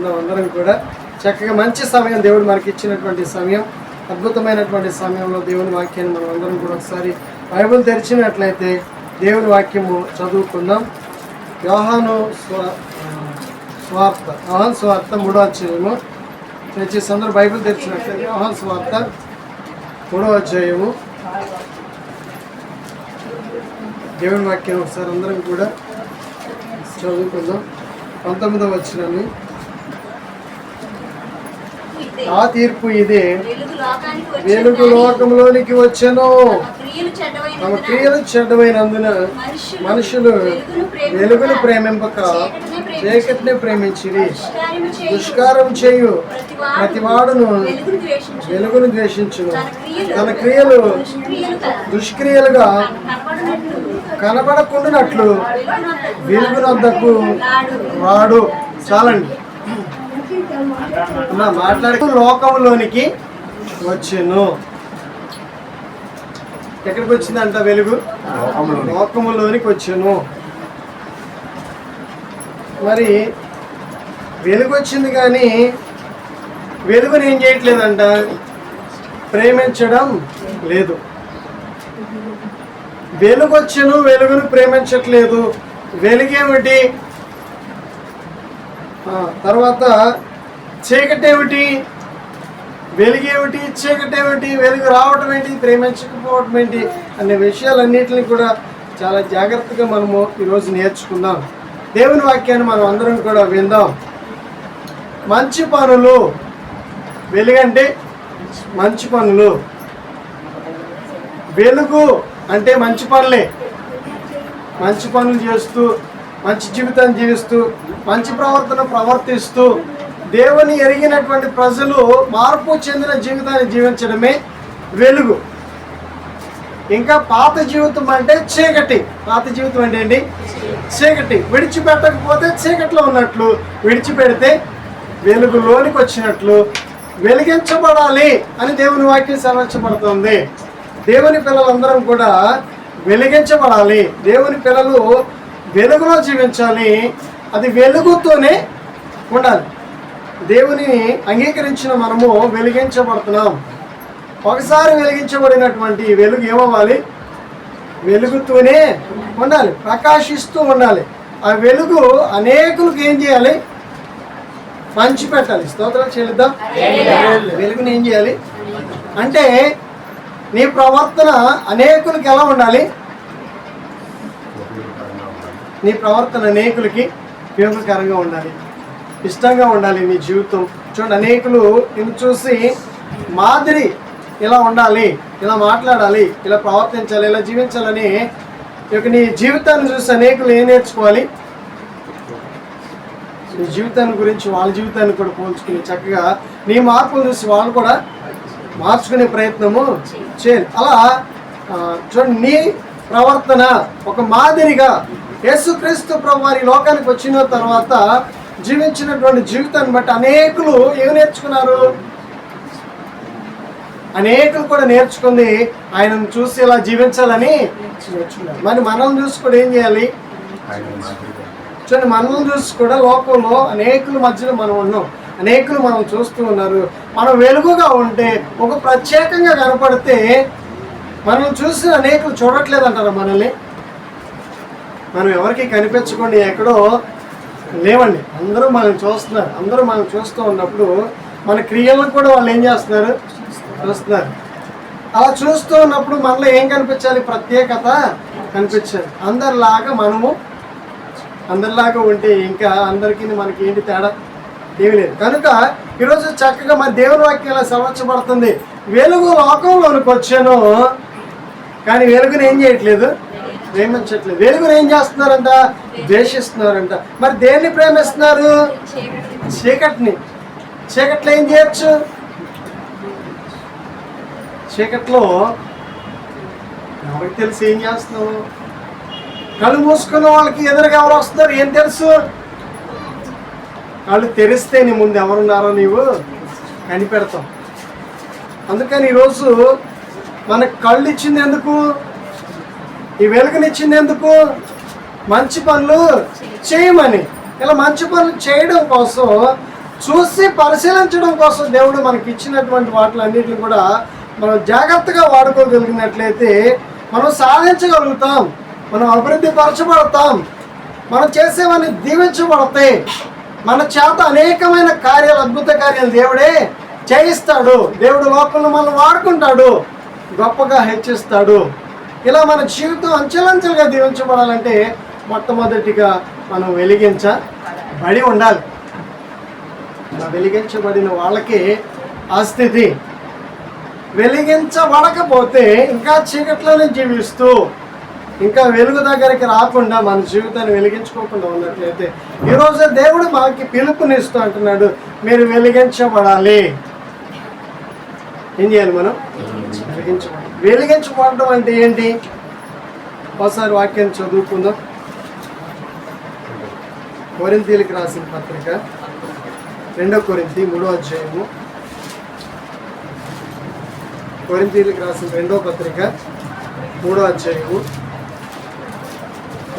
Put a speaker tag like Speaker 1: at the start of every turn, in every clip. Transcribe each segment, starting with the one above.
Speaker 1: ఉన్నాం అందరం కూడా చక్కగా మంచి సమయం దేవుడు మనకి ఇచ్చినటువంటి సమయం అద్భుతమైనటువంటి సమయంలో దేవుని వాక్యాన్ని మనం అందరం కూడా ఒకసారి బైబిల్ తెరిచినట్లయితే దేవుని వాక్యము చదువుకుందాం. వ్యవహాను స్వ స్వార్థ వ్యవహాన్ స్వార్థ మూడో అధ్యాయము. దయచేసి అందరూ బైబిల్ తెరిచినట్లయితే వ్యవహాన్ స్వార్థ మూడో అధ్యాయము. దేవుని వాక్యం ఒకసారి అందరం కూడా చదువుకుందాం. పంతొమ్మిదవ వచ్చినాన్ని ఆ తీర్పు ఇదే.
Speaker 2: వెలుగు
Speaker 1: లోకంలోనికి వచ్చెను.
Speaker 2: తమ క్రియలు
Speaker 1: చెడ్డమైనందున
Speaker 2: మనుషులు వెలుగును
Speaker 1: ప్రేమింపక
Speaker 2: చీకటినే
Speaker 1: ప్రేమించిరి.
Speaker 2: చేయు.
Speaker 1: దుష్కారం చేయు.
Speaker 2: ప్రతివాడును వెలుగును ద్వేషించు.
Speaker 1: ద్వేషించును.
Speaker 2: తన క్రియలు
Speaker 1: దుష్క్రియలుగా కనబడకుండానట్లు
Speaker 2: వెలుగునొద్దకు. రాడు.
Speaker 1: వాడు చాలండి. మాట్లాడుతూ లోకంలోనికి వచ్చెను. ఎక్కడికి వచ్చిందంట వెలుగు? లోకములోనికి. వచ్చెను. మరి వెలుగు వచ్చింది కానీ వెలుగుని ఏం చేయట్లేదంట? ప్రేమించడం లేదు. వెలుగు వచ్చెను వెలుగును ప్రేమించట్లేదు. వెలుగేమిటి? తర్వాత చీకటేమిటి? వెలుగేమిటి? చీకటేమిటి? వెలుగు రావటం ఏంటి? ప్రేమించకపోవటం ఏంటి? అనే విషయాలన్నింటినీ కూడా చాలా జాగ్రత్తగా మనము ఈరోజు నేర్చుకుందాం. దేవుని వాక్యాన్ని మనం అందరం కూడా విందాం. మంచి పనులు వెలుగంటే మంచి పనులు. వెలుగు అంటే మంచి పనులే. మంచి పనులు చేస్తూ మంచి జీవితాన్ని జీవిస్తూ మంచి ప్రవర్తన ప్రవర్తిస్తూ దేవుని ఎరిగినటువంటి ప్రజలు మార్పు చెందిన జీవితాన్ని జీవించడమే వెలుగు. ఇంకా పాత జీవితం అంటే చీకటి. పాత జీవితం అంటే ఏంటి? చీకటి. విడిచిపెట్టకపోతే చీకట్లో ఉన్నట్లు విడిచిపెడితే వెలుగులోనికి వచ్చినట్లు వెలిగించబడాలి అని దేవుని వాక్యం సెలవించబడుతుంది. దేవుని పిల్లలందరం కూడా వెలిగించబడాలి. దేవుని పిల్లలు వెలుగులో జీవించాలి. అది వెలుగుతోనే ఉండాలి. దేవుని అంగీకరించిన మనము వెలిగించబడుతున్నాం. ఒకసారి వెలిగించబడినటువంటి వెలుగు ఏమవ్వాలి? వెలుగుతూనే ఉండాలి ప్రకాశిస్తూ ఉండాలి. ఆ వెలుగు అనేకులకు ఏం చేయాలి? పంచి పెట్టాలి స్తోత్రాలు చెల్లిద్దాం. వెలుగుని ఏం చేయాలి? అంటే నీ ప్రవర్తన అనేకులకి ఎలా ఉండాలి? నీ ప్రవర్తన అనేకులకి ఉపయోగకరంగా ఉండాలి. ఇష్టంగా ఉండాలి నీ జీవితం. చూడండి అనేకులు నిన్ను చూసి మాదిరి ఇలా ఉండాలి ఇలా మాట్లాడాలి ఇలా ప్రవర్తించాలి ఇలా జీవించాలని ఈ యొక్క నీ జీవితాన్ని చూసి అనేకులు ఏం నేర్చుకోవాలి? నీ జీవితాన్ని గురించి వాళ్ళ జీవితాన్ని కూడా పోల్చుకుని చక్కగా నీ మార్పులు చూసి వాళ్ళు కూడా మార్చుకునే ప్రయత్నము చేయాలి. అలా చూడండి నీ ప్రవర్తన ఒక మాదిరిగా యేసుక్రీస్తు ప్రభు వారి లోకానికి వచ్చిన తర్వాత జీవించినటువంటి జీవితాన్ని బట్టి అనేకులు ఏమి నేర్చుకున్నారు? అనేకులు కూడా నేర్చుకుంది ఆయనను చూసి ఇలా జీవించాలని నేర్చుకున్నారు. మరి మనం చూసి కూడా ఏం చేయాలి? చూడండి మనం చూసి కూడా లోకంలో అనేకుల మధ్యలో మనం ఉన్నాం. అనేకులు మనం చూస్తూ ఉన్నారు. మనం వెలుగుగా ఉంటే ఒక ప్రత్యేకంగా కనపడితే మనం చూసి అనేకులు చూడట్లేదు అంటారు మనల్ని? మనం ఎవరికి కనిపించకుండా ఎక్కడో లేవండి. అందరూ మనం చూస్తున్నారు. అందరూ మనం చూస్తూ ఉన్నప్పుడు మన క్రియలను కూడా వాళ్ళు ఏం చేస్తున్నారు? చూస్తున్నారు. అలా చూస్తూ ఉన్నప్పుడు మనలో ఏం కనిపించాలి? ప్రత్యేకత కనిపించాలి అందరిలాగా మనము అందరిలాగా ఉంటే ఇంకా అందరికీ మనకి ఏంటి తేడా? ఏమి లేదు. కనుక ఈరోజు చక్కగా మన దేవుని వాక్యం ఇలా సెలవచ్చబడుతుంది. వెలుగు లోకంలోనికి వచ్చాను. కానీ వెలుగుని ఏం చేయట్లేదు? ప్రేమించట్లేదు. వెలుగును ఏం చేస్తున్నారంట? ద్వేషిస్తున్నారంట. మరి దేన్ని ప్రేమిస్తున్నారు? చీకటిని. చీకట్లో ఏం చేయొచ్చు? చీకట్లో ఎవరికి తెలిసి ఏం చేస్తున్నావు? కళ్ళు మూసుకున్న వాళ్ళకి ఎదురుగా ఎవరు వస్తున్నారు? ఏం తెలుసు? కళ్ళు తెరిస్తే నీ ముందు ఎవరున్నారో నీవు కనిపెడతాం అందుకని ఈరోజు మనకు కళ్ళు ఇచ్చింది ఎందుకు? ఈ వెలుగునిచ్చింది ఎందుకు మంచి పనులు చేయమని. ఇలా మంచి పనులు చేయడం కోసం చూసి పరిశీలించడం కోసం దేవుడు మనకి ఇచ్చినటువంటి వాటిలన్నిటిని కూడా మనం జాగ్రత్తగా వాడుకోగలిగినట్లయితే మనం సాధించగలుగుతాం. మనం అభివృద్ధి పరచబడతాం. మనం చేసేవన్నీ దీవించబడతాయి. మన చేత అనేకమైన కార్యాలు అద్భుత కార్యాలు దేవుడే చేయిస్తాడు. దేవుడు లోకంలో మనం వాడుకుంటాడు. గొప్పగా హెచ్చిస్తాడు. ఇలా మన జీవితం అంచెలంచెలుగా దీవించబడాలంటే మొట్టమొదటిగా మనం వెలిగించబడి ఉండాలి. వెలిగించబడిన వాళ్ళకి ఆ స్థితి. వెలిగించబడకపోతే ఇంకా చీకట్లోనే జీవిస్తూ ఇంకా వెలుగు దగ్గరికి రాకుండా మన జీవితాన్ని వెలిగించుకోకుండా ఉన్నట్లయితే ఈరోజు దేవుడు మనకి పిలుపునిస్తూ అంటున్నాడు మీరు వెలిగించబడాలి. ఏం చేయాలి మనం? వెలిగించబడాలి. వెలిగించుకోవడం అంటే ఏంటి? ఒకసారి వాక్యాన్ని చదువుకుందాం. కొరింతీలకు రాసిన పత్రిక రెండో కొరింతి మూడో అధ్యాయము. కొరింతీలకు రాసిన రెండో పత్రిక మూడో అధ్యాయము.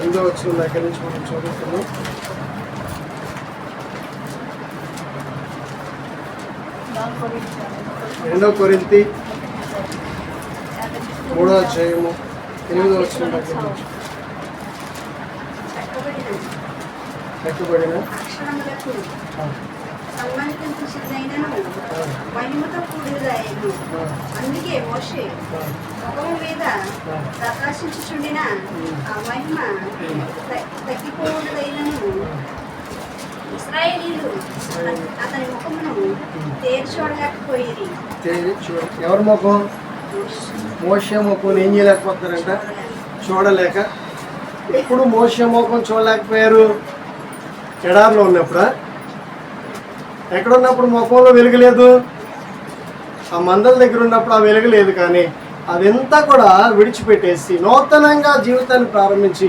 Speaker 1: రెండో వచ్చిన దగ్గర నుంచి మనం చదువుతున్నాం రెండో కొరింతి మూడో అధ్యాయము ఎనిమిదో వచ్చిన కట్టుబడిన
Speaker 2: అందుకే మోషే. ముఖము మీద ప్రకాశించుచుండిన ఆ మహిమ త- తగ్గిపోవునదైనను ఇస్రాయేలీలు అత- అతని ముఖమును తేరి చూడలేకపోయేది
Speaker 1: ఎవరి ముఖం? మోసే ఏం చేయలేకపోతున్నారంట? చూడలేక. ఎప్పుడు మోసే చూడలేకపోయారు? ఎడారిలో ఉన్నప్పుడా? ఎక్కడ ఉన్నప్పుడు ముఖంలో వెలుగులేదు ఆ మందల దగ్గర ఉన్నప్పుడు ఆ వెలుగలేదు కానీ అదంతా కూడా విడిచిపెట్టేసి నూతనంగా జీవితాన్ని ప్రారంభించి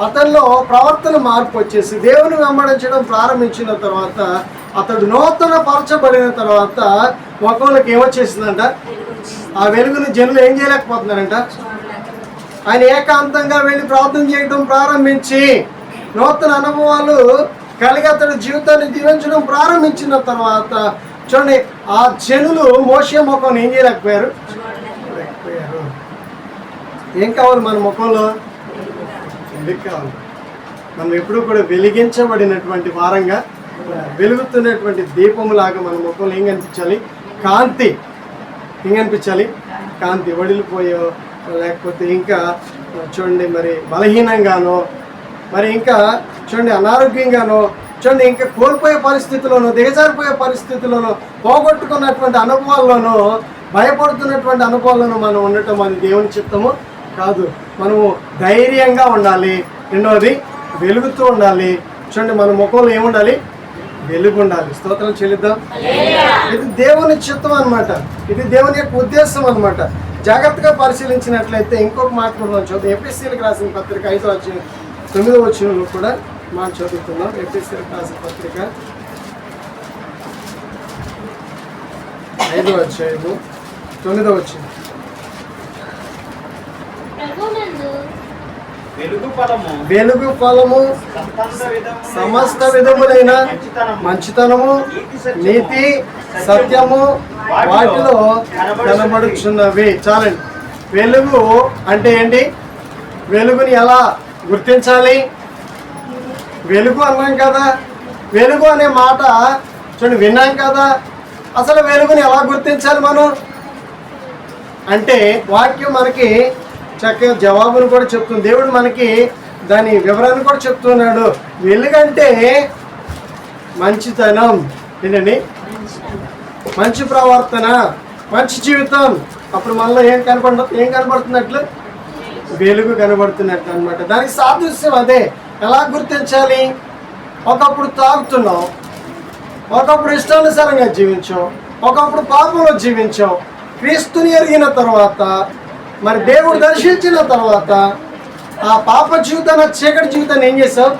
Speaker 1: అతనిలో ప్రవర్తన మార్పు వచ్చేసి దేవుని వెంబడించడం ప్రారంభించిన తర్వాత అతడు నూతన పరచబడిన తర్వాత ముఖంలోకి ఏమొచ్చేసిందంట? ఆ వెలుగుని జనులు ఏం చేయలేకపోతున్నారంట? ఆయన ఏకాంతంగా వెళ్ళి ప్రార్థన చేయడం ప్రారంభించి నూతన అనుభవాలు కలిగి అతడు జీవితాన్ని దీవించడం ప్రారంభించిన తర్వాత చూడండి ఆ జనులు మోసే ముఖం ఏం చేయలేకపోయారు? లేకపోయారు ఏం కావాలి మన ముఖంలో? వెలుగు కావాలి. మనం ఎప్పుడూ కూడా వెలిగించబడినటువంటి వారంగా వెలుగుతున్నటువంటి దీపంలాగా మన ముఖంలో ఏం కనిపించాలి? కాంతి. ఏం అనిపించాలి కాంతి వడిలిపోయో లేకపోతే ఇంకా చూడండి మరి బలహీనంగానో మరి ఇంకా చూడండి అనారోగ్యంగానో చూడండి ఇంకా కోల్పోయే పరిస్థితిలోనో దిగజారిపోయే పరిస్థితుల్లోనూ పోగొట్టుకున్నటువంటి అనుభవాల్లోనో భయపడుతున్నటువంటి అనుభవాల్లోనూ మనం ఉండటం అది దేవుని చిత్తము కాదు. మనము ధైర్యంగా ఉండాలి. రెండవది వెలుగుతూ ఉండాలి. చూడండి మన ముఖంలో ఏముండాలి? వెలుగు ఉండాలి స్తోత్రం చెల్లిద్దాం. ఇది దేవుని చిత్తం అనమాట ఇది దేవుని యొక్క ఉద్దేశం అనమాట జాగ్రత్తగా పరిశీలించినట్లయితే ఇంకొక మాట కూడా చూద్దాం చదువు ఎపిఎస్సీలకు రాసిన పత్రిక ఐదో వచ్చిన తొమ్మిదో వచ్చిన కూడా మనం చదువుతున్నాం. ఎపిఎస్సీలకు రాసిన పత్రిక ఐదో అధ్యాయము తొమ్మిదో
Speaker 3: వచ్చింది
Speaker 4: వెలుగు ఫలము. సమస్త విధములైన మంచితనము.
Speaker 1: నీతి సత్యము. వాటిలో కనబడుచున్నవి. చాలండి. వెలుగు అంటే ఏంటి? వెలుగుని ఎలా గుర్తించాలి? వెలుగు అన్నాం కదా. వెలుగు అనే మాట చూడండి విన్నాం కదా. అసలు వెలుగుని ఎలా గుర్తించాలి మనం? అంటే వాక్యం మనకి చక్కగా జవాబును కూడా చెప్తుంది. దేవుడు మనకి దాని వివరాన్ని కూడా చెప్తున్నాడు. వెలుగంటే మంచితనం. ఏంటండి? మంచి ప్రవర్తన మంచి జీవితం. అప్పుడు మనలో ఏం కనపడ ఏం కనబడుతున్నట్లు? వెలుగు కనబడుతున్నట్లు అనమాట దానికి సాదృశ్యం అదే. ఎలా గుర్తించాలి? ఒకప్పుడు తాగుతున్నాం. ఒకప్పుడు ఇష్టానుసారంగా జీవించాం. ఒకప్పుడు పాపంలో జీవించాం. క్రీస్తుని ఎరిగిన తర్వాత మరి దేవుడు దర్శించిన తర్వాత ఆ పాప జీవితాన్ని చీకటి జీవితాన్ని ఏం చేసావు?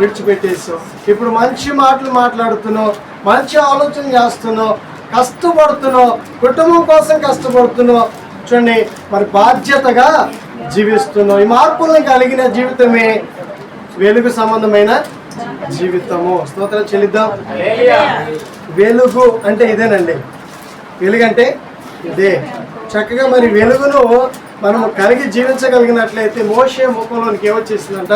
Speaker 1: విడిచిపెట్టేసావు. ఇప్పుడు మంచి మాటలు మాట్లాడుతున్నావు మంచి ఆలోచన చేస్తున్నావు కష్టపడుతున్నావు కుటుంబం కోసం కష్టపడుతున్నావు. చూడండి మరి బాధ్యతగా జీవిస్తున్నావు. ఈ మార్పులను కలిగిన జీవితమే వెలుగు సంబంధమైన జీవితము. స్తోత్రం చెల్లిద్దాం. వెలుగు అంటే ఇదేనండి. వెలుగు అంటే ఇదే. చక్కగా మరి వెలుగును మనం కలిగి జీవించగలిగినట్లయితే మోసే ముఖంలోనికి ఏమొచ్చేసిందంట?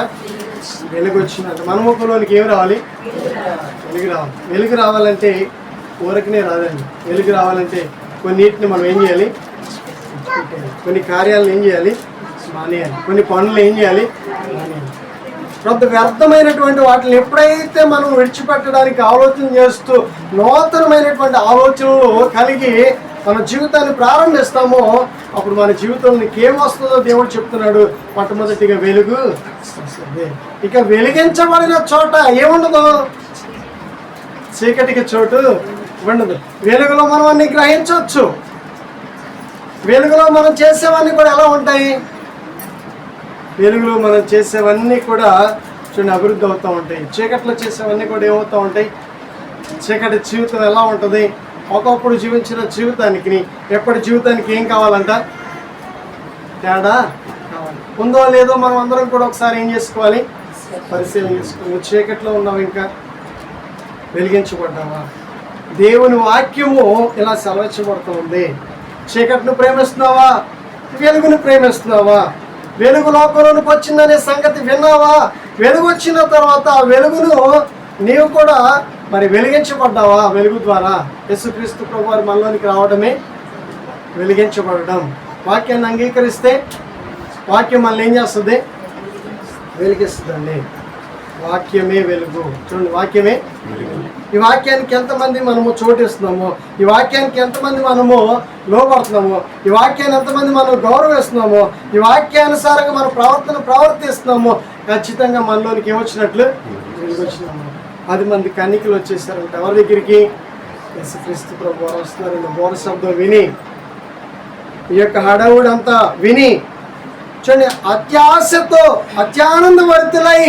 Speaker 1: వెలుగు వచ్చిందంట మన ముఖంలోనికి ఏమి రావాలి? వెలుగు రావాలి. వెలుగు రావాలంటే ఊరకనే రాదండి. వెలుగు రావాలంటే కొన్నిటిని మనం ఏం చేయాలి? కొన్ని కార్యాలను ఏం చేయాలి? మానేయాలి. కొన్ని పనులు ఏం చేయాలి? కొంత వ్యర్థమైనటువంటి వాటిని ఎప్పుడైతే మనం విడిచిపెట్టడానికి ఆలోచన చేస్తూ నూతనమైనటువంటి ఆలోచనలు కలిగి మన జీవితాన్ని ప్రారంభిస్తామో అప్పుడు మన జీవితంలో ఏమొస్తుందో దేవుడు చెప్తున్నాడు. మొట్టమొదటిగా వెలుగు. వస్తుంది ఇక వెలిగించబడిన చోట ఏముండదు? చీకటికి చోటు ఉండదు. వెలుగులో మనం అన్ని గ్రహించవచ్చు. వెలుగులో మనం చేసేవన్నీ కూడా ఎలా ఉంటాయి? వెలుగులో మనం చేసేవన్నీ కూడా చూడండి అభివృద్ధి అవుతూ ఉంటాయి. చీకట్లో చేసేవన్నీ కూడా ఏమవుతూ ఉంటాయి? చీకటి జీవితం ఎలా ఉంటుంది? ఒకప్పుడు జీవించిన జీవితానికి ఎప్పటి జీవితానికి ఏం కావాలంట? తేడా? ఉందో లేదో మనం అందరం కూడా ఒకసారి ఏం చేసుకోవాలి? పరిశీలన చేసుకోవాలి చీకట్లో ఉన్నావు ఇంకా. వెలిగించబడ్డావా? దేవుని వాక్యము ఇలా సెలవించబడుతుంది చీకటిని ప్రేమిస్తున్నావా? వెలుగును ప్రేమిస్తున్నావా? వెలుగు లోకంలోనికి వచ్చిందనే సంగతి విన్నావా? వెలుగు వచ్చిన తర్వాత ఆ వెలుగును నీవు కూడా మరి వెలిగించబడ్డావా? వెలుగు ద్వారా యేసుక్రీస్తు ప్రభు వారి మనలోనికి రావడమే వెలిగించబడడం. వాక్యాన్ని అంగీకరిస్తే వాక్యం మనల్ని ఏం చేస్తుంది? వెలిగిస్తుందండి. వాక్యమే వెలుగు. చూడండి వాక్యమే ఈ వాక్యానికి ఎంతమంది మనము చోటిస్తున్నాము ఈ వాక్యానికి ఎంతమంది మనము లోపడుతున్నాము ఈ వాక్యాన్ని ఎంతమంది మనం గౌరవిస్తున్నాము ఈ వాక్యానుసారంగా మన ప్రవర్తన ప్రవర్తిస్తున్నాము ఖచ్చితంగా మనలోనికి ఏమొచ్చినట్లు? వెలుగొచ్చినాము. పది మంది కన్నికలు వచ్చేసారు. ఎవరి దగ్గరికి? క్రీస్తు ప్రభు వారు వస్తున్నారండి బోర శబ్దం విని ఈ యొక్క హడవుడంతా విని చూడండి అత్యాశతో అత్యానందవర్తులై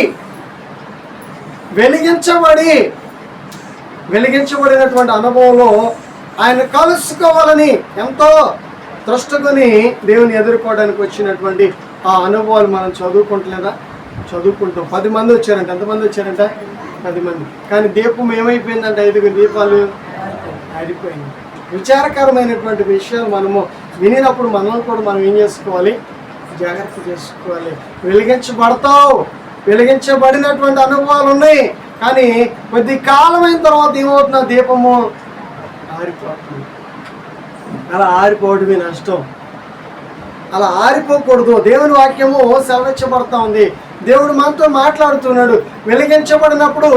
Speaker 1: వెలిగించబడి వెలిగించబడినటువంటి అనుభవంలో ఆయన కలుసుకోవాలని ఎంతో దృష్టకొని దేవుని ఎదుర్కోవడానికి వచ్చినటువంటి ఆ అనుభవాలు మనం చదువుకుంటలేదా? చదువుకుంటాం పది మంది వచ్చారంట. ఎంతమంది వచ్చారంట? పది మంది. కానీ దీపం ఏమైపోయిందంటే ఐదుగురు దీపాలు ఆరిపోయింది విచారకరమైనటువంటి విషయాలు మనము వినినప్పుడు మనం కూడా మనం ఏం చేసుకోవాలి? జాగ్రత్త చేసుకోవాలి. వెలిగించబడతావు. వెలిగించబడినటువంటి అనుభవాలు ఉన్నాయి. కానీ కొద్ది కాలం అయిన తర్వాత ఏమవుతుంది? ఆ దీపము ఆరిపోతుంది. అలా ఆరిపోవడమే నష్టం. అలా ఆరిపోకూడదు. దేవుని వాక్యము సెలవిచ్చబడతా ఉంది. దేవుడు మనతో మాట్లాడుతున్నాడు. వెలిగించబడినప్పుడు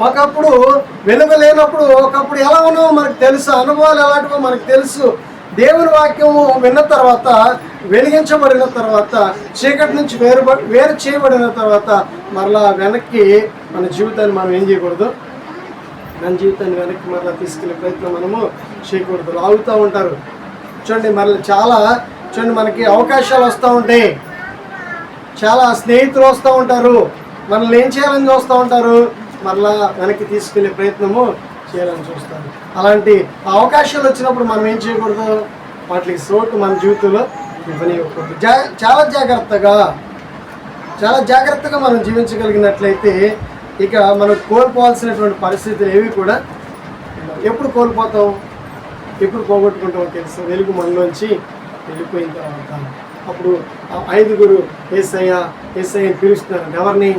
Speaker 1: ఒకప్పుడు వెలుగు లేనప్పుడు ఒకప్పుడు ఎలా ఉన్నామో మనకు తెలుసు అనుభవాలు ఎలాంటివో మనకు తెలుసు. దేవుని వాక్యము విన్న తర్వాత వెలిగించబడిన తర్వాత చీకటి నుంచి వేరు వేరు చేయబడిన తర్వాత మరలా వెనక్కి మన జీవితాన్ని మనం ఏం చేయకూడదు? మన జీవితాన్ని వెనక్కి మరలా తీసుకెళ్ళే ప్రయత్నం మనము చేయకూడదు. లాగుతూ ఉంటారు. చూడండి మరలా చాలా చూడండి మనకి అవకాశాలు వస్తూ ఉంటాయి. చాలా స్నేహితులు వస్తూ ఉంటారు. మనల్ని ఏం చేయాలని చూస్తూ ఉంటారు? మరలా వెనక్కి తీసుకెళ్ళే ప్రయత్నము చేయాలని చూస్తారు. అలాంటి అవకాశాలు వచ్చినప్పుడు మనం ఏం చేయకూడదు? వాటికి సోటు మన జీవితంలో ఇవ్వనివ్వకూడదు. జా చాలా జాగ్రత్తగా చాలా జాగ్రత్తగా మనం జీవించగలిగినట్లయితే ఇక మనం కోల్పోవాల్సినటువంటి పరిస్థితులు ఏవి కూడా ఎప్పుడు కోల్పోతాం? ఎప్పుడు పోగొట్టుకుంటామో తెలుసు. వెలుగు మనలోంచి వెళ్ళిపోయిన తర్వాత. అప్పుడు ఆ ఐదుగురు ఏసయ్య ఏసయ్యని పిలుస్తున్నారు. ఎవరిని?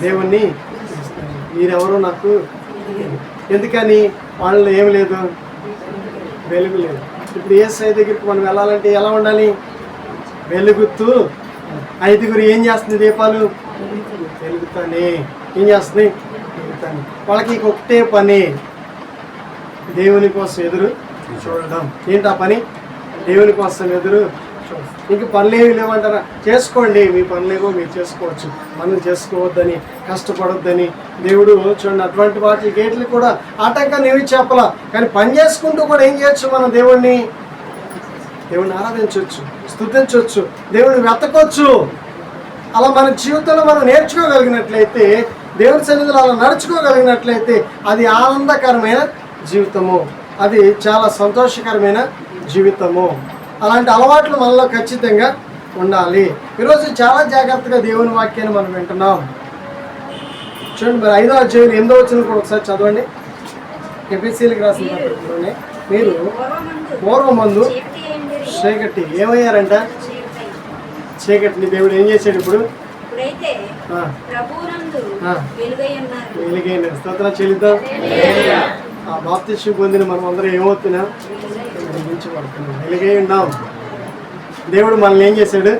Speaker 1: దేవుణ్ణి మీరెవరో నాకు ఎందుకని? వాళ్ళలో ఏం లేదు? వెలుగు లేదు. ఇప్పుడు ఏసఐ దగ్గరికి మనం వెళ్ళాలంటే ఎలా ఉండాలి? వెలుగుతూ ఐదుగురు ఏం చేస్తుంది దీపాలు? వెలుగుతానే. ఏం చేస్తుంది వెలుగుతాను. వాళ్ళకి ఒకటే పని. దేవుని కోసం ఎదురు చూడడం. ఏంటి ఆ పని? దేవుని కోసం ఎదురు ఇంక పనులేవి లేవంటారా? చేసుకోండి మీ పనులేవో మీరు చేసుకోవచ్చు. మనం చేసుకోవద్దని కష్టపడొద్దని దేవుడు చూడండి అటువంటి వాటి గేట్లు కూడా ఆటంకం ఏమి చెప్పలా. కానీ పని చేసుకుంటూ కూడా ఏం చేయొచ్చు మనం దేవుణ్ణి? దేవుణ్ణి ఆరాధించవచ్చు స్థుతించవచ్చు దేవుడిని వెతకొచ్చు. అలా మన జీవితంలో మనం నేర్చుకోగలిగినట్లయితే దేవుని సన్నిధిలో అలా నడుచుకోగలిగినట్లయితే అది ఆనందకరమైన జీవితము. అది చాలా సంతోషకరమైన జీవితము. అలాంటి అలవాట్లు మనలో ఖచ్చితంగా ఉండాలి. ఈరోజు చాలా జాగ్రత్తగా దేవుని వాక్యాన్ని మనం వింటున్నాం. చూడండి మరి ఐదో అధ్యాయులు ఎనిమిదో వచ్చిన కూడా ఒకసారి చదవండి. ఎపిసీలకు రాసిన పత్రికలోనే మీరు
Speaker 2: పూర్వమందు చీకటి
Speaker 1: ఏమయ్యారంట. చీకటిని దేవుడు ఏం చేశాడు ఇప్పుడు? వెలిగైన స్తోత్రం చెల్లిద్దాం. ఆ బాప్తిష్యం పొందిన మనం అందరం ఏమవుతున్నాం వెలిగించబడుతున్నాం వెలిగే ఉన్నాం దేవుడు మనల్ని ఏం చేశాడు?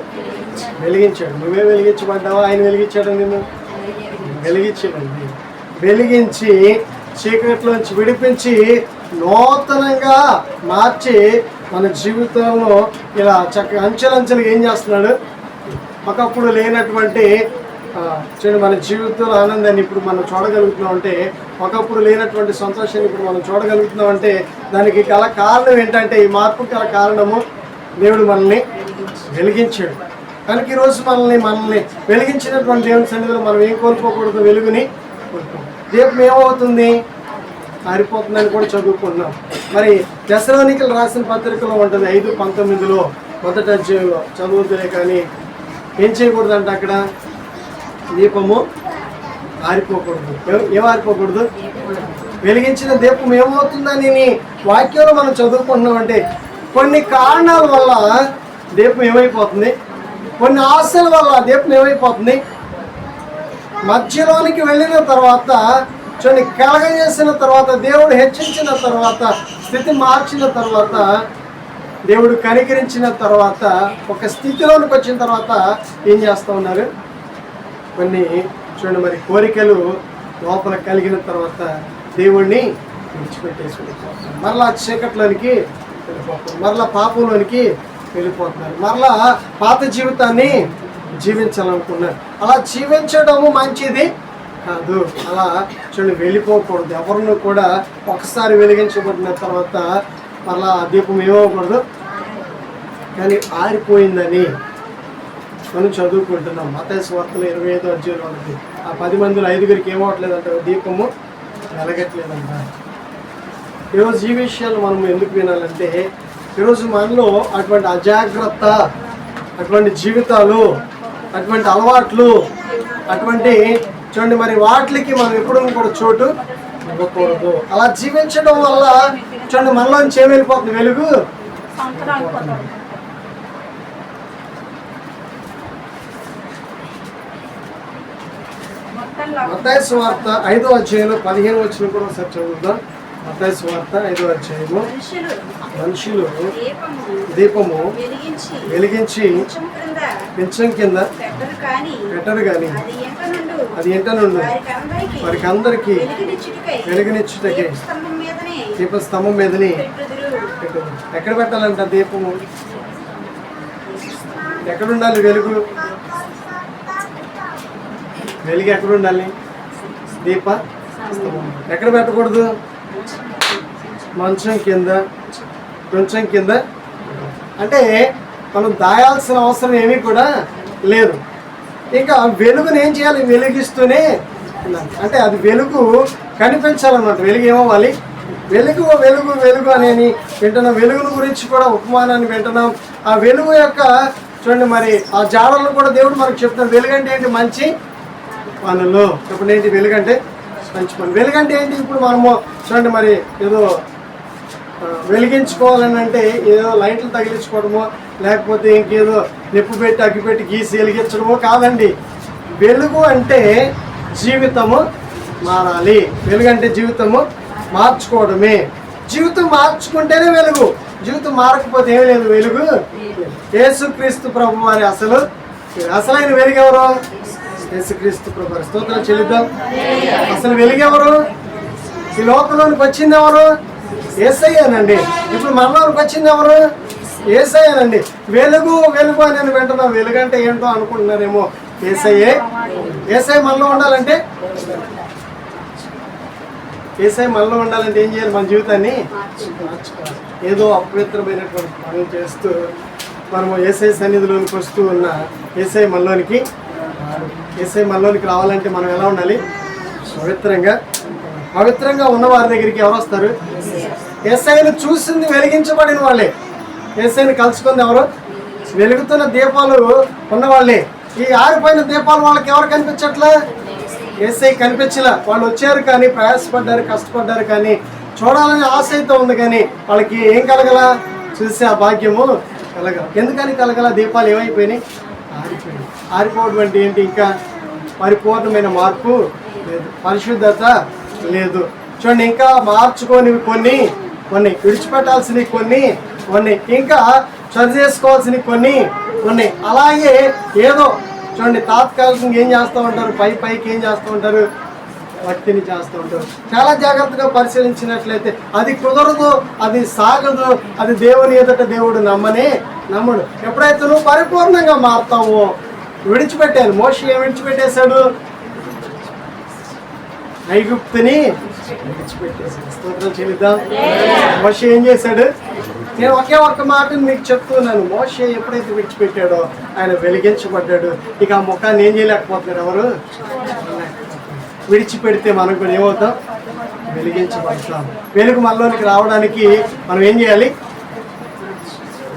Speaker 1: వెలిగించాడు. నువ్వే వెలిగించబడ్డావా? ఆయన వెలిగించాడు నిన్ను? వెలిగించాడండి వెలిగించి చీకట్లోంచి విడిపించి నూతనంగా మార్చి మన జీవితంలో ఇలా చక్కగా అంచెలంచెలుగా ఏం చేస్తున్నాడు? ఒకప్పుడు లేనటువంటి చూడండి మన జీవితంలో ఆనందాన్ని ఇప్పుడు మనం చూడగలుగుతున్నాం అంటే ఒకప్పుడు లేనటువంటి సంతోషాన్ని ఇప్పుడు మనం చూడగలుగుతున్నాం అంటే దానికి గల కారణం ఏంటంటే ఈ మార్పు గల కారణము దేవుడు మనల్ని వెలిగించాడు. కనుక ఈరోజు మనల్ని మనల్ని వెలిగించినటువంటి దేవుని సన్నిధిలో మనం ఏం కోల్పోకూడదు? వెలుగుని కోల్పోకూడదు. దీపం ఏమవుతుంది ఆరిపోతుందని కూడా చదువుకున్నాం మరి దశలోనికలు రాసిన పత్రికలో ఉంటుంది ఐదు పంతొమ్మిదిలో మొదట చదువుతులే కానీ ఏం చేయకూడదంట అక్కడ? దీపము ఆరిపోకూడదు. ఏమారిపోకూడదు ఏం ఆరిపోకూడదు? వెలిగించిన దీపం ఏమవుతుందని వాక్యంలో మనం చదువుకుంటున్నాం అంటే కొన్ని కారణాల వల్ల దీపం ఏమైపోతుంది? కొన్ని ఆశల వల్ల దీపం ఏమైపోతుంది? మధ్యలోనికి వెళ్ళిన తర్వాత చూడండి కలగజేసిన తర్వాత దేవుడు హెచ్చించిన తర్వాత స్థితి మార్చిన తర్వాత దేవుడు కనికరించిన తర్వాత ఒక స్థితిలోనికి వచ్చిన తర్వాత ఏం చేస్తూ ఉన్నారు? కొన్ని చూడండి మరి కోరికలు లోపల కలిగిన తర్వాత దేవుణ్ణి విడిచిపెట్టేసి మరలా చీకట్లోనికి వెళ్ళిపోతున్నారు మరలా పాపంలోనికి వెళ్ళిపోతున్నారు. మరలా పాత జీవితాన్ని జీవించాలనుకున్నారు. అలా జీవించడము మంచిది కాదు. అలా చూడండి వెళ్ళిపోకూడదు. ఎవరిని కూడా ఒకసారి వెలిగించబడిన తర్వాత మరలా దీపం ఏమవ్వకూడదు. కానీ ఆరిపోయిందని మనం చదువుకుంటున్నాం. మత స్వార్థలు ఇరవై ఐదు అధ్యాయులు వాళ్ళకి ఆ పది మందిలో ఐదుగురికి ఏమవట్లేదంట దీపము వెలగట్లేదంట. ఈరోజు ఈ విషయాలు మనం ఎందుకు వినాలంటే ఈరోజు మనలో అటువంటి అజాగ్రత్త అటువంటి జీవితాలు అటువంటి అలవాట్లు అటువంటి చూడండి మరి వాటికి మనం ఎప్పుడు కూడా చోటు ఇవ్వకూడదు. అలా జీవించడం వల్ల చూడండి మనలోంచి ఏమి వెళ్ళిపోతుంది? వెలుగు? మత్తాయి సువార్త ఐదో అధ్యాయంలో పదిహేను వచ్చిన కూడా ఒకసారి చదువుదాం. మత్తాయి సువార్త ఐదో అధ్యాయము.
Speaker 2: మనుషులు దీపము వెలిగించి
Speaker 1: పెంచం కింద
Speaker 2: పెట్టరు కానీ అది ఎంట నుండు వారికి అందరికీ వెలుగునిచ్చుటకై
Speaker 1: దీప స్తంభం మీదని. ఎక్కడ పెట్టాలంట దీపము? ఎక్కడ ఉండాలి వెలుగు? వెలుగు ఎక్కడ ఉండాలి? దీప? ఎక్కడ పెట్టకూడదు? మంచం కింద. కొంచెం కింద. అంటే మనం దాయాల్సిన అవసరం ఏమీ కూడా లేదు. ఇంకా వెలుగుని ఏం చేయాలి? వెలిగిస్తూనే అంటే అది వెలుగు కనిపించాలన్నమాట. వెలుగు ఏమవ్వాలి? వెలుగు వెలుగు వెలుగు అనేది వింటున్నాం. వెలుగును గురించి కూడా ఉపమానాన్ని వింటున్నాం. ఆ వెలుగు యొక్క చూడండి మరి ఆ జాడలను కూడా దేవుడు మనకు చెప్తున్నాడు. వెలుగు అంటే ఏంటి? మంచి పనులు ఇప్పుడు ఏంటి వెలుగంటే మంచి పని. వెలుగంటే ఏంటి? ఇప్పుడు మనము చూడండి మరి ఏదో వెలిగించుకోవాలని అంటే ఏదో లైట్లు తగిలించుకోవడమో లేకపోతే ఇంకేదో నిప్పు పెట్టి అగ్గి పెట్టి గీసి వెలిగించడమో కాదండి. వెలుగు అంటే జీవితము మారాలి. వెలుగు అంటే జీవితము మార్చుకోవడమే. జీవితం మార్చుకుంటేనే వెలుగు. జీవితం మారకపోతే ఏమీ లేదు వెలుగు. యేసుక్రీస్తు ప్రభు వారి అసలు అసలైన వెలుగు ఎవరు యేసుక్రీస్తు ప్రభు. స్తోత్రం చెల్లిద్దాం. అసలు వెలుగెవరు? ఈ లోకంలోనికి వచ్చింది ఎవరు ఏసయ్యానండి. ఇప్పుడు మనలోనికి వచ్చింది ఎవరు ఏసయ్యానండి. వెలుగు వెలుగు అని నేను వింటున్నాను. వెలుగు అంటే ఏంటో అనుకుంటున్నారేమో. ఏసయ్యే. ఏసఐ మనలో ఉండాలంటే? ఏసఐ మనలో ఉండాలంటే ఏం చేయాలి మన జీవితాన్ని? ఏదో అపవిత్రమైనటువంటి పనులు చేస్తూ మనము ఏసఐ సన్నిధిలోనికి వస్తూ ఉన్న ఏసఐ మనలోనికి ఏసఐ మనలోనికి రావాలంటే మనం ఎలా ఉండాలి? పవిత్రంగా పవిత్రంగా ఉన్న వారి దగ్గరికి ఎవరు వస్తారు? ఏసైను చూసింది వెలిగించబడిన వాళ్ళే. ఏసైని కలుసుకుంది ఎవరు? వెలుగుతున్న దీపాలు ఉన్నవాళ్ళే ఈ ఆరిపోయిన దీపాలు వాళ్ళకి ఎవరు కనిపించట్లే? ఏసై కనిపించలే. వాళ్ళు వచ్చారు కానీ ప్రయాసపడ్డారు కష్టపడ్డారు కానీ చూడాలని ఆశ అయితే ఉంది కానీ వాళ్ళకి ఏం కలగల? చూసే ఆ భాగ్యము కలగల. ఎందుకని కలగల? దీపాలు ఏమైపోయినాయి? ఆరిపోయినాయి. ఆరిపోవడం అంటే ఏంటి? ఇంకా పరిపూర్ణమైన మార్పు లేదు. పరిశుద్ధత లేదు. చూడండి ఇంకా మార్చుకోనివి కొన్ని కొన్ని విడిచిపెట్టాల్సినవి కొన్ని కొన్ని ఇంకా సరి చేసుకోవాల్సినవి కొన్ని కొన్ని. అలాగే ఏదో చూడండి తాత్కాలికంగా ఏం చేస్తూ ఉంటారు? పై పైకి ఏం చేస్తూ ఉంటారు? భక్తిని చేస్తూ ఉంటారు. చాలా జాగ్రత్తగా పరిశీలించినట్లయితే అది కుదరదు అది సాగదు అది దేవుని ఎదుట దేవుడు నమ్మనే నమ్మడు. ఎప్పుడైతే నువ్వు పరిపూర్ణంగా మారుతావో విడిచిపెట్టాను మోషి ఏం విడిచిపెట్టేశాడు? ఐగుప్తుని విడిచిపెట్టేశాడు. స్తోత్రం చెల్లిద్దాం. మోషి ఏం చేశాడు? నేను ఒకే ఒక్క మాటను మీకు చెప్తున్నాను మోషే ఎప్పుడైతే విడిచిపెట్టాడో ఆయన వెలిగించబడ్డాడు. ఇక ఆ ముఖాన్ని ఏం చేయలేకపోతున్నారు ఎవరు? విడిచిపెడితే మనం కూడా ఏమవుతాం? వెలిగించబడతాం వెలుగు మనలోనికి రావడానికి మనం ఏం చేయాలి?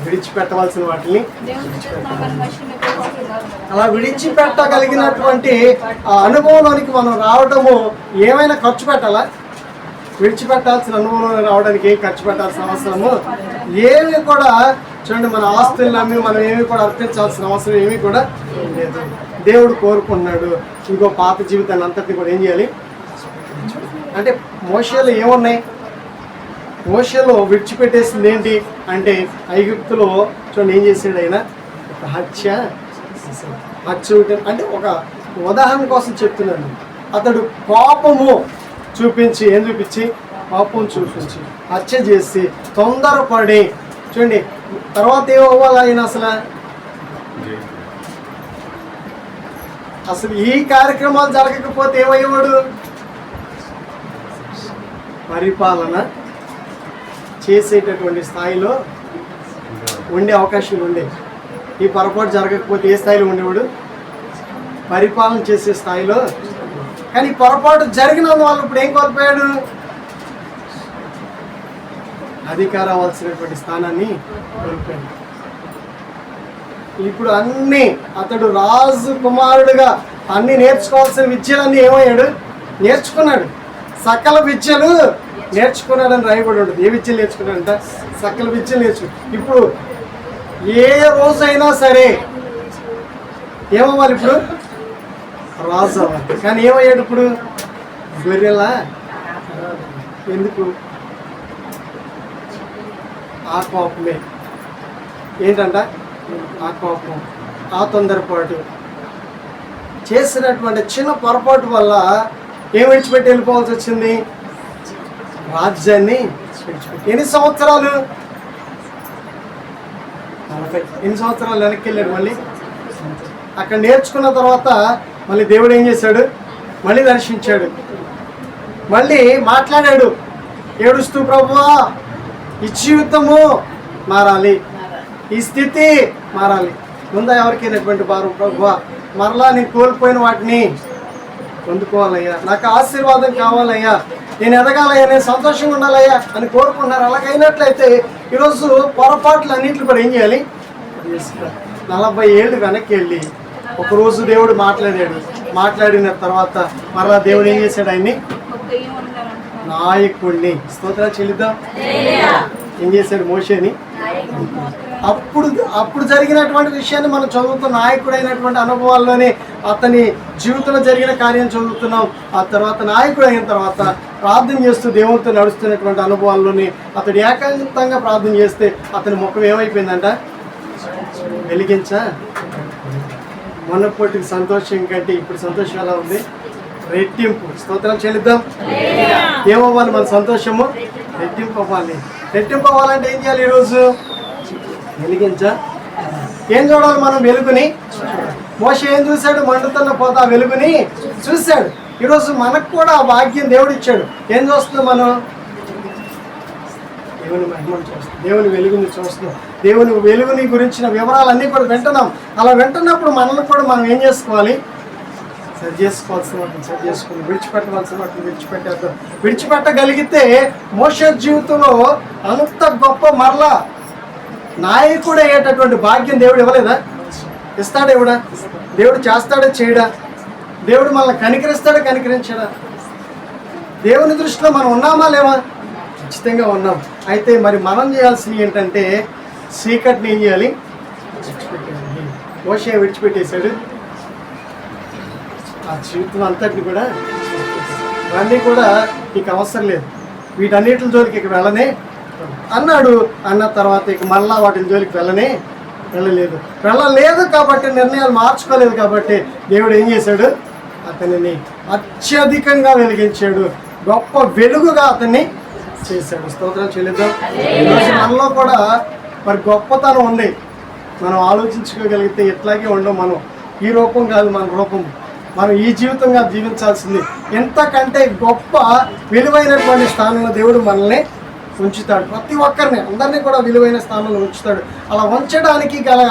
Speaker 1: విడిచిపెట్టవలసిన వాటిని అలా విడిచిపెట్టగలిగినటువంటి ఆ అనుభవంలోనికి మనం రావడము ఏమైనా ఖర్చు పెట్టాలా? విడిచిపెట్టాల్సిన అనుభవంలో రావడానికి ఏం ఖర్చు పెట్టాల్సిన అవసరము? ఏమి కూడా చూడండి మన ఆస్తులను నమ్మి మనం ఏమి కూడా అర్పించాల్సిన అవసరం ఏమీ కూడా లేదు. దేవుడు కోరుకున్నాడు. ఇంకో పాత జీవితాన్ని అంతటిని కూడా ఏం చేయాలి? అంటే మోషేలు ఏమున్నాయి? మోషలో విడిచిపెట్టేసింది ఏంటి? అంటే ఐగుప్తులో చూడండి ఏం చేసాడు ఆయన? ఒక హత్య హత్య అంటే ఒక ఉదాహరణ కోసం చెప్తున్నాను. అతడు కోపము చూపించి ఏం చూపించి? కోపం చూపించి హత్య చేసి తొందరపడి చూడండి తర్వాత ఏమవ్వాలి ఆయన అసలు? అసలు ఈ కార్యక్రమాలు జరగకపోతే ఏమయ్యేవాడు? పరిపాలన చేసేటటువంటి స్థాయిలో ఉండే అవకాశాలు ఉండే. ఈ పొరపాటు జరగకపోతే ఏ స్థాయిలో ఉండేవాడు? పరిపాలన చేసే స్థాయిలో. కానీ పొరపాటు జరిగినందువల్ల ఇప్పుడు ఏం కోల్పోయాడు? అధికారవలసినటువంటి స్థానాన్ని కోల్పోయింది. ఇప్పుడు అన్ని అతడు రాజు కుమారుడుగా అన్ని నేర్చుకోవాల్సిన విద్యలన్నీ ఏమయ్యాడు? నేర్చుకున్నాడు. సకల విద్యలు నేర్చుకున్నాడని రాయబడి ఉంటుంది. ఏ విద్యలు నేర్చుకున్నాడంట? సకల విద్యలు నేర్చుకు. ఇప్పుడు ఏ రోజైనా సరే ఏమవ్వాలి ఇప్పుడు? రాజు అవ్వాలి కానీ ఏమయ్యాడు ఇప్పుడు? గొర్రెలా? ఎందుకు? ఆత్మాపమే ఏంటంట? ఆ ఆ తొందరపాటు. చేసినటువంటి చిన్న పొరపాటు వల్ల ఏం విడిచిపెట్టి వెళ్ళిపోవాల్సి వచ్చింది? రాజ్యాన్ని విడిచిపెట్టి. ఎన్ని సంవత్సరాలు? నలభై. ఎన్ని సంవత్సరాలు వెనక్కి వెళ్ళాడు మళ్ళీ? అక్కడ నేర్చుకున్న తర్వాత మళ్ళీ దేవుడు ఏం చేశాడు? మళ్ళీ దర్శించాడు. మళ్ళీ మాట్లాడాడు. ఏడుస్తూ ప్రభువా ఈ జీవితము మారాలి. ఈ స్థితి మారాలి. ముందా ఎవరికైనటువంటి భారం? ప్రభువా మరలా నేను కోల్పోయిన వాటిని పొందుకోవాలయ్యా. నాకు ఆశీర్వాదం కావాలయ్యా. నేను ఎదగాలయ్యా నేను సంతోషంగా ఉండాలయ్యా అని కోరుకుంటున్నారు. అలాగైనట్లయితే ఈరోజు పొరపాట్లు అన్నింటిని కూడా ఏం చేయాలి? నలభై ఏళ్ళు వెనక్కి వెళ్ళి ఒకరోజు దేవుడు మాట్లాడాడు. మాట్లాడిన తర్వాత మరలా దేవుడు ఏం చేశాడు ఆయన్ని? నాయకుడిని స్తోత్ర చెల్లిద్దాం. ఏం చేశాడు మోషేని? అప్పుడు అప్పుడు జరిగినటువంటి విషయాన్ని మనం చదువుతున్న నాయకుడైనటువంటి అనుభవాల్లోనే అతని జీవితంలో జరిగిన కార్యం చదువుతున్నాం. ఆ తర్వాత నాయకుడు అయిన తర్వాత ప్రార్థన చేస్తూ దేవునితో నడుస్తున్నటువంటి అనుభవాల్లోనే అతడు ఏకాంతంగా ప్రార్థన చేస్తే అతని ముఖం ఏమైపోయిందంట? వెలిగించా? మొన్నప్పటికి సంతోషం కంటే ఇప్పుడు సంతోషం ఎలా ఉంది? రెట్టింపు. స్తోత్రం చెల్లిద్దాం. ఏమవ్వాలి మన సంతోషము? రెట్టింపు అవ్వాలి. రెట్టింపు అవ్వాలంటే ఏం చేయాలి ఈరోజు? వెలిగించ. ఏం చూడాలి మనం వెలుగుని? మోస ఏం చూశాడు? మండుతున్న పోత వెలుగుని చూశాడు. ఈరోజు మనకు కూడా ఆ భాగ్యం దేవుడు ఇచ్చాడు. ఏం చూస్తున్నాం మనం? దేవుని మహిమను చూస్తాం దేవుని వెలుగుని చూస్తున్నాం. దేవుని వెలుగుని గురించిన వివరాలన్నీ కూడా వింటున్నాం. అలా వింటున్నప్పుడు మనల్ని కూడా మనం ఏం చేసుకోవాలి? సరి చేసుకోవాల్సిన వాటిని సరి చేసుకుని విడిచిపెట్టవలసిన వాటిని విడిచిపెట్టేద్దాం. విడిచిపెట్టగలిగితే మోషర్ జీవితంలో అంత గొప్ప మరలా నాయకుడు అయ్యేటటువంటి భాగ్యం దేవుడు ఇవ్వలేదా? ఇస్తాడా ఇవ్వడా దేవుడు చేస్తాడా చేయడా? దేవుడు మనల్ని కనికరిస్తాడా కనికరించడా? దేవుని దృష్టిలో మనం ఉన్నామా లేవా? ఖచ్చితంగా ఉన్నాం. అయితే మరి మనం చేయాల్సింది ఏంటంటే సీక్రెట్ని ఏం చేయాలి? విడిచిపెట్టేయాలి మోషే విడిచిపెట్టేశాడు. ఆ జీవితం అంతటిని కూడా ఇవన్నీ కూడా నీకు అవసరం లేదు. వీటన్నిటి జోలికి ఇక వెళ్ళనే అన్నాడు. అన్న తర్వాత ఇక మళ్ళా వాటి జోలికి వెళ్ళనే వెళ్ళలేదు. వెళ్ళలేదు కాబట్టి నిర్ణయాలు మార్చుకోలేదు కాబట్టి దేవుడు ఏం చేశాడు? అతనిని అత్యధికంగా వెలిగించాడు. గొప్ప వెలుగుగా అతన్ని చేశాడు. స్తోత్రం చెల్లిద్దాం. ఈరోజు మనలో కూడా మరి గొప్పతనం ఉంది. మనం ఆలోచించుకోగలిగితే ఎట్లాగే ఉండవు మనం. ఈ రూపం కాదు మన రూపం. మనం ఈ జీవితంగా జీవించాల్సింది. ఎంతకంటే గొప్ప విలువైనటువంటి స్థానంలో దేవుడు మనల్ని ఉంచుతాడు. ప్రతి ఒక్కరిని అందరినీ కూడా విలువైన స్థానంలో ఉంచుతాడు. అలా ఉంచడానికి గల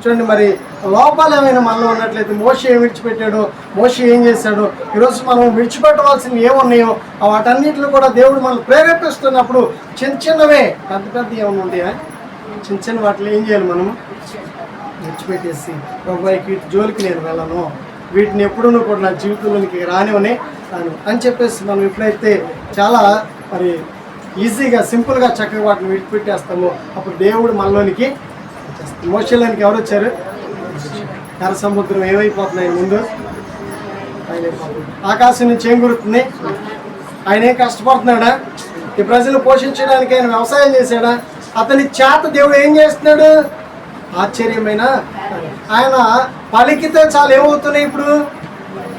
Speaker 1: చూడండి మరి లోపాలు ఏమైనా మనలో ఉన్నట్లయితే మోషి ఏం విడిచిపెట్టాడు? మోషి ఏం చేశాడు? ఈరోజు మనం విడిచిపెట్టవలసినవి ఏమున్నాయో ఆ వాటన్నిటిని కూడా దేవుడు మనం ప్రేరేపిస్తున్నప్పుడు చిన్న చిన్నవే పెద్ద పెద్ద ఏమైనా ఉన్నాయా చిన్న చిన్న వాటిలో ఏం చేయాలి మనం విడిచిపెట్టేసి బాబాయ్కి వీటి జోలికి నేను వెళ్ళను. వీటిని ఎప్పుడూ కూడా నా జీవితంలోనికి రానివని రాను అని చెప్పేసి మనం ఎప్పుడైతే చాలా మరి ఈజీగా సింపుల్గా చక్కగా వాటిని విడిపెట్టేస్తామో అప్పుడు దేవుడు మనలోనికి మోసలోనికి ఎవరు వచ్చారు? కర సముద్రం ఏమైపోతున్నాయి ముందు? ఆయన ఆకాశం నుంచి ఏం గురుతుంది ఆయన ఏం కష్టపడుతున్నాడా? ఈ ప్రజలు పోషించడానికి ఆయన వ్యవసాయం చేశాడా? అతని చేత దేవుడు ఏం చేస్తున్నాడు? ఆశ్చర్యమైన ఆయన పలికితే చాలు ఏమవుతున్నాయి ఇప్పుడు?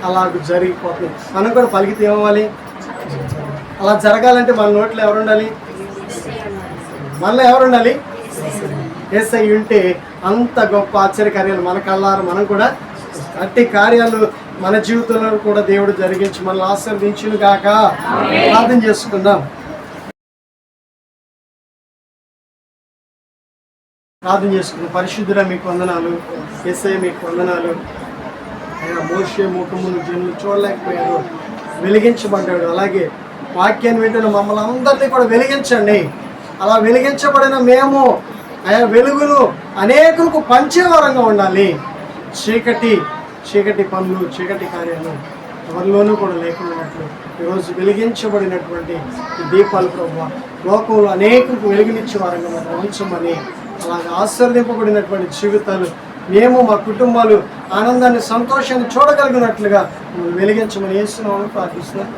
Speaker 1: అలా జరిగిపోతుంది మనం కూడా పలికితే ఏమవ్వాలి? అలా జరగాలంటే మన నోట్లో ఎవరు ఉండాలి? మనలో ఎవరు ఉండాలి? ఎస్ఐ ఉంటే అంత గొప్ప ఆశ్చర్యకార్యాలు మన కళ్ళారు మనం కూడా అట్టి కార్యాలు మన జీవితంలో కూడా దేవుడు జరిగించి మనల్ని ఆశీర్వదించును కాక ప్రార్థన చేసుకుందాం. ప్రార్థన చేసుకుని పరిశుద్ధుడ మీకు వందనాలు ఎస్ఐ మీకు వందనాలు. ఆయన మోషే ముఖములు జనులు చూడలేకపోయారు వెలిగించబడ్డాడు. అలాగే వాక్యాన్ని వింటున్న మమ్మల్ని అందరినీ కూడా వెలిగించండి. అలా వెలిగించబడిన మేము ఆయా వెలుగును అనేకులకు పంచేవారంగా ఉండాలి. చీకటి చీకటి పనులు చీకటి కార్యాలు ఎవరిలోనూ కూడా లేకున్నట్లు ఈరోజు వెలిగించబడినటువంటి ఈ దీపాలు ప్రభు లోకంలో అనేకులకు వెలుగునిచ్చే వారంగా మనం ఉంచమని అలాగే ఆశ్చర్యపబడినటువంటి జీవితాలు మేము మా కుటుంబాలు ఆనందాన్ని సంతోషాన్ని చూడగలిగినట్లుగా వెలిగించమని వేస్తున్నామని ప్రార్థిస్తున్నాం.